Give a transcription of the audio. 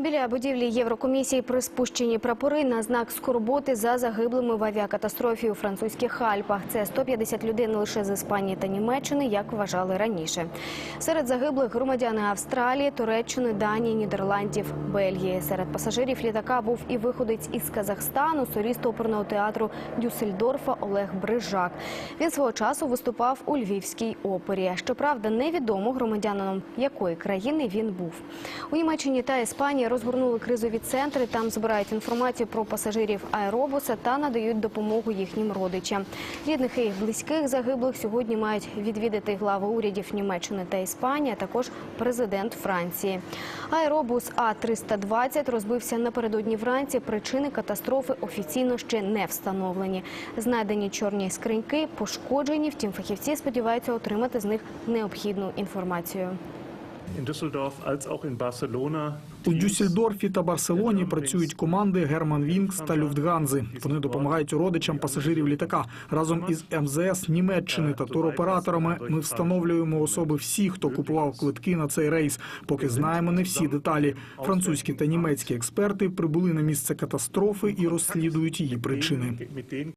Біля будівлі Єврокомісії при спущенні прапори на знак скорботи за загиблими в авіакатастрофі у французьких Альпах. Це 150 людей не лише з Іспанії та Німеччини, як вважали раніше. Серед загиблих громадяни Австралії, Туреччини, Данії, Нідерландів, Бельгії. Серед пасажирів літака був і виходець із Казахстану, соліст оперного театру Дюссельдорфа Олег Брижак. Він свого часу виступав у Львівській опері. Щоправда, невідомо громадянином якої країни він був. У Німеччині та Іспанії розгорнули кризові центри. Там збирають інформацію про пасажирів аеробуса та надають допомогу їхнім родичам. Рідних і близьких загиблих сьогодні мають відвідати глави урядів Німеччини та Іспанії, а також президент Франції. Аеробус А-320 розбився напередодні вранці. Причини катастрофи офіційно ще не встановлені. Знайдені чорні скриньки пошкоджені, втім фахівці сподіваються отримати з них необхідну інформацію. У Дюссельдорфі та Барселоні працюють команди Герман Вінкс та Люфтганзи. Вони допомагають родичам пасажирів літака. Разом із МЗС Німеччини та туроператорами ми встановлюємо особи всіх, хто купував квитки на цей рейс. Поки знаємо не всі деталі. Французькі та німецькі експерти прибули на місце катастрофи і розслідують її причини.